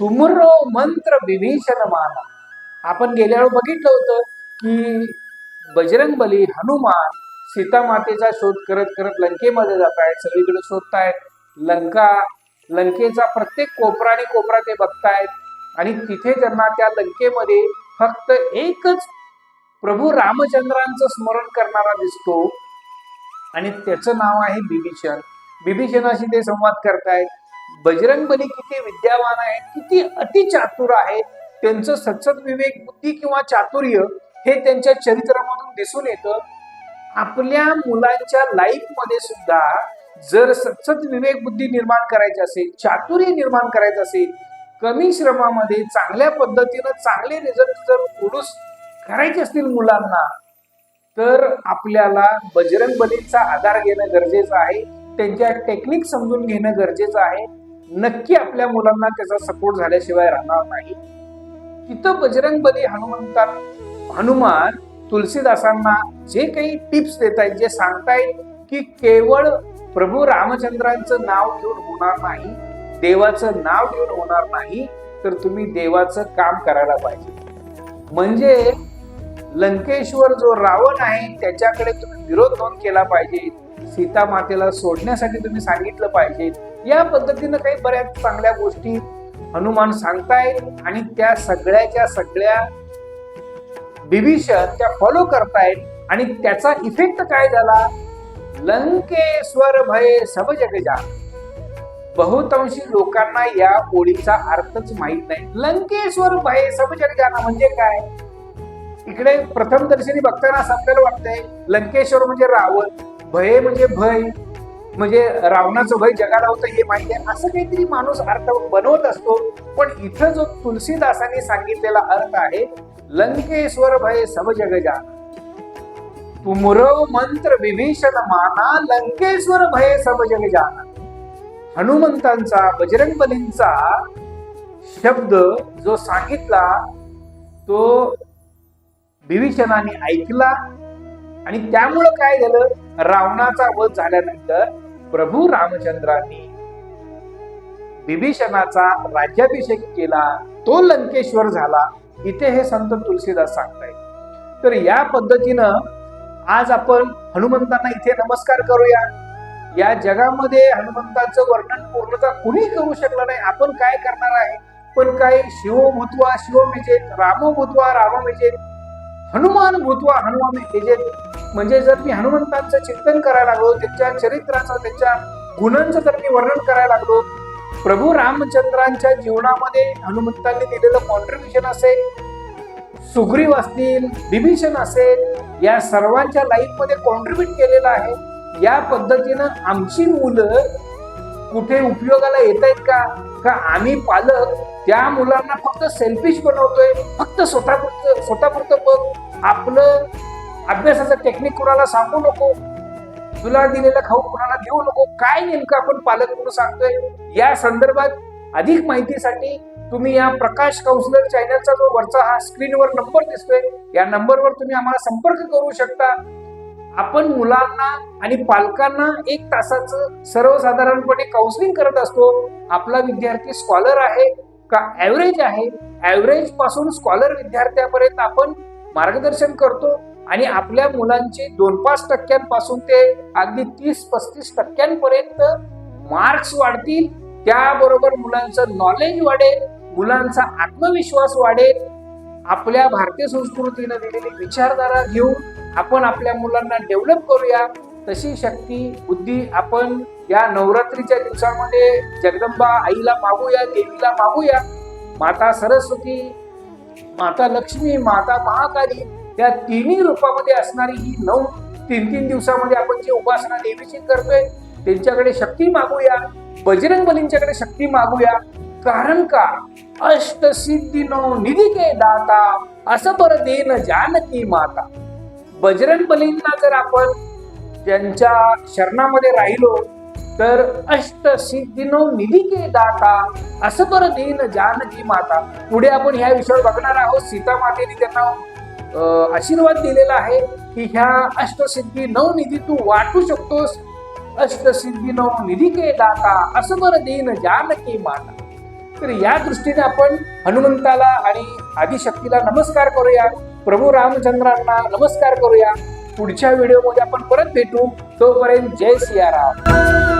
तुमरो मंत्र विभीषण माना आपण गेल्या वेळ बघितलं होतं की बजरंग बली हनुमान सीता मातेचा शोध करत करत लंकेमध्ये जात आहेत सगळीकडे शोधतायत. लंका लंकेचा प्रत्येक कोपरा आणि कोपरा ते बघतायत. आणि तिथे त्यांना त्या लंकेमध्ये फक्त एकच प्रभू रामचंद्रांचं स्मरण करणारा दिसतो. आणि त्याचं नाव आहे बिभीषण बिभीषणाशी ते संवाद करतायत. बजरंग बली किती विद्यावान आहेत किती अति चातुर आहेत त्यांचं सचत विवेक बुद्धी किंवा चातुर्य हे त्यांच्या चरित्रामधून दिसून येतं. आपल्या मुलांच्या लाईफमध्ये सुद्धा जर सतसत विवेक बुद्धी निर्माण करायची असेल चातुर्य निर्माण करायचं असेल कमी श्रमामध्ये चांगल्या पद्धतीनं चांगले रिझल्ट जर प्रोड्यूस करायचे असतील मुलांना तर आपल्याला बजरंग बलीचा आधार घेणं गरजेचं आहे त्यांच्या टेक्निक समजून घेणं गरजेचं आहे. नक्की आपल्या मुलांना त्याचा सपोर्ट झाल्याशिवाय राहणार नाही. तिथं बजरंग बली हनुमंता हनुमान तुलसीदासांना जे काही टिप्स देत आहेत जे सांगतायत की केवळ प्रभू रामचंद्रांचं नाव घेऊन होणार नाही देवाचं नाव घेऊन होणार नाही तर तुम्ही देवाचं काम करायला पाहिजे. म्हणजे लंकेश्वर जो रावण आहे त्याच्याकडे तुम्ही विरोध नोंद केला पाहिजे. सीता मातेला सोडण्यासाठी तुम्ही सांगितलं पाहिजे. या पद्धतीनं काही बऱ्याच चांगल्या गोष्टी हनुमान सांगतायत आणि त्या सगळ्याच्या सगळ्या बिभीषण त्या फॉलो करतायत. आणि त्याचा इफेक्ट काय झाला? लंकेश्वर भय सब जगजा बहुतांशी लोकांना या ओळीचा अर्थच माहीत नाही. लंकेश्वर भय सब जगजाना म्हणजे काय? इकडे प्रथम दर्शनी बघताना असं आपल्याला वाटतंय लंकेश्वर म्हणजे रावण. भय म्हणजे भय. म्हणजे रावणाचं भय जगाला होतं हे माहिती आहे. असं काहीतरी माणूस अर्थ बनवत असतो. पण इथं जो तुलसीदासांनी सांगितलेला अर्थ आहे लंकेश्वर भय सब जगजा. तुमरव मंत्र विभीषण माना लंकेश्वर भय सब जग जाना हनुमंतांचा बजरंग बलींचा शब्द जो सांगितला तो विभीषणाने ऐकला. आणि त्यामुळं काय झालं? रावणाचा वध झाल्यानंतर प्रभू रामचंद्रांनी विभीषणाचा राज्याभिषेक केला. तो लंकेश्वर झाला. इथे हे संत तुलसीदास सांगतायत. तर या पद्धतीनं आज आपण हनुमंतांना इथे नमस्कार करूया. या जगामध्ये हनुमंताचं वर्णन पूर्णतः कुणी करू शकलं नाही? आपण काय करणार आहे? पण काय शिव भूतवा शिव विजेत रामो भूतवा राम विजेत हनुमान भूतवा हनुमान विजेत म्हणजे जर मी हनुमंतांचं चिंतन करायला लागलो त्यांच्या चरित्राचं त्यांच्या गुणांचं जर मी वर्णन करायला लागलो प्रभू रामचंद्रांच्या जीवनामध्ये हनुमंतांनी दिलेलं कॉन्ट्रीब्युशन असेल सुग्रीव असतील विभीषण असेल या सर्वांच्या लाईफमध्ये कॉन्ट्रीब्युट केलेलं आहे या पद्धतीनं आमची मुलं कुठे उपयोगाला येत आहेत का? का आम्ही पालक त्या मुलांना फक्त सेल्फिश बनवतोय? फक्त स्वतःपुरतं स्वतःपुरतं बघ आपलं अभ्यासाचं टेक्निक कुणाला सांगू नको? तुला दिलेला खाऊ कुणाला देऊ नको? काय नेमकं आपण पालक म्हणून सांगतोय? या संदर्भात अधिक माहितीसाठी तुम्ही या प्रकाश काउन्सिलर चॅनलचा जो वरचा हा स्क्रीनवर नंबर दिसतोय या नंबरवर तुम्ही आम्हाला संपर्क करू शकता. आपण मुलांना आणि पालकांना एक तासाचं सर्वसाधारणपणे काउन्सिलिंग करत असतो. आपला विद्यार्थी स्कॉलर आहे का ऍव्हरेज आहे? ऍव्हरेजपासून स्कॉलर विद्यार्थ्यापर्यंत आपण मार्गदर्शन करतो. आणि आपल्या मुलांचे दोन पाच टक्क्यांपासून ते अगदी तीस पस्तीस टक्क्यांपर्यंत मार्क्स वाढतील. त्याबरोबर मुलांचं नॉलेज वाढेल मुलांचा आत्मविश्वास वाढेल. आपल्या भारतीय संस्कृतीनं दिलेली विचारधारा घेऊन आपण आपल्या मुलांना डेव्हलप करूया. तशी शक्ती बुद्धी आपण या नवरात्रीच्या दिवसामध्ये जगदंबा आईला मागूया देवीला मागूया माता सरस्वती माता लक्ष्मी माता महाकाली या तिन्ही रूपामध्ये असणारी ही नऊ तीन तीन दिवसामध्ये आपण जी उपासना देवीची करतोय त्यांच्याकडे शक्ती मागूया बजरंग बलींच्याकडे शक्ती मागूया. कारण का? अष्टसिद्धीनो निधी के दाता असं बरं देन जानकी माता. बजरंग बलींना जर आपण त्यांच्या शरणामध्ये राहिलो तर अष्ट अष्टसिद्धीनो निधी के दाता असं बरं देन जानकी माता. पुढे आपण ह्या विषयावर बघणार आहोत. सीता मातेने त्यांना आशीर्वाद दिलेला आहे की ह्या अष्टसिद्धी नवनिधी तू वाटू शकतोस. अष्टसिद्धी नवनिधी के दाता असं बरं देन जानकी माता. तर या दृष्टीने आपण हनुमंताला आणि आदिशक्तीला नमस्कार करूया. प्रभू रामचंद्रांना नमस्कार करूया. पुढच्या व्हिडिओमध्ये आपण परत भेटू. तोपर्यंत जय सियाराम.